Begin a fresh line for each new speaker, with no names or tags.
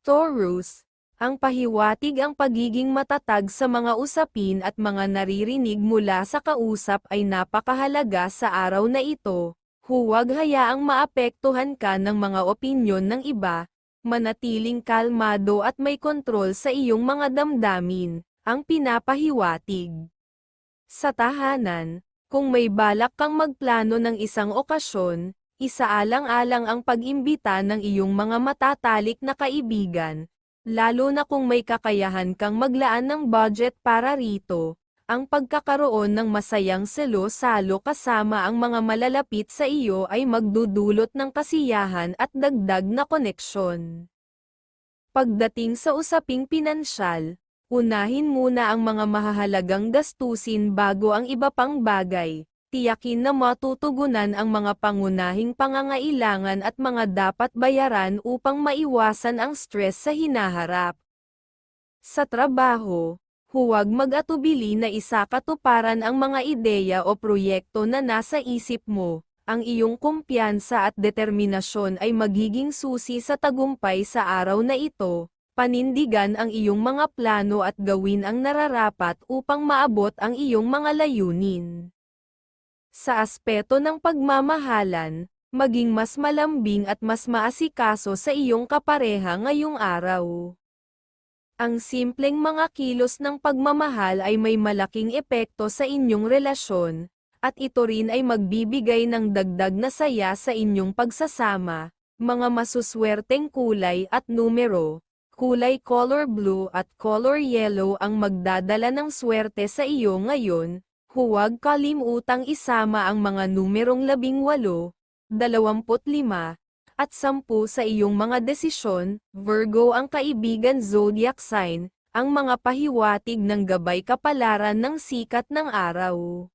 Taurus, ang pahiwatig ang pagiging matatag sa mga usapin at mga naririnig mula sa kausap ay napakahalaga sa araw na ito. Huwag hayaang maapektuhan ka ng mga opinyon ng iba, manatiling kalmado at may kontrol sa iyong mga damdamin, ang pinapahiwatig. Sa tahanan, kung may balak kang magplano ng isang okasyon, isaalang-alang ang pag-imbita ng iyong mga matatalik na kaibigan, lalo na kung may kakayahan kang maglaan ng budget para rito, ang pagkakaroon ng masayang selo-salo kasama ang mga malalapit sa iyo ay magdudulot ng kasiyahan at dagdag na koneksyon. Pagdating sa usaping pinansyal, unahin muna ang mga mahahalagang gastusin bago ang iba pang bagay. Tiyakin na matutugunan ang mga pangunahing pangangailangan at mga dapat bayaran upang maiwasan ang stress sa hinaharap. Sa trabaho, huwag mag-atubili na isakatuparan ang mga ideya o proyekto na nasa isip mo. Ang iyong kumpiyansa at determinasyon ay magiging susi sa tagumpay sa araw na ito. Panindigan ang iyong mga plano at gawin ang nararapat upang maabot ang iyong mga layunin. Sa aspeto ng pagmamahalan, maging mas malambing at mas maasikaso sa iyong kapareha ngayong araw. Ang simpleng mga kilos ng pagmamahal ay may malaking epekto sa inyong relasyon, at ito rin ay magbibigay ng dagdag na saya sa inyong pagsasama, mga masuswerteng kulay at numero, kulay color blue at color yellow ang magdadala ng swerte sa iyo ngayon, huwag kalimutang isama ang mga numerong 18, 25, at 10 sa iyong mga desisyon, Virgo ang kaibigan zodiac sign, ang mga pahiwatig ng gabay kapalaran ng sikat ng araw.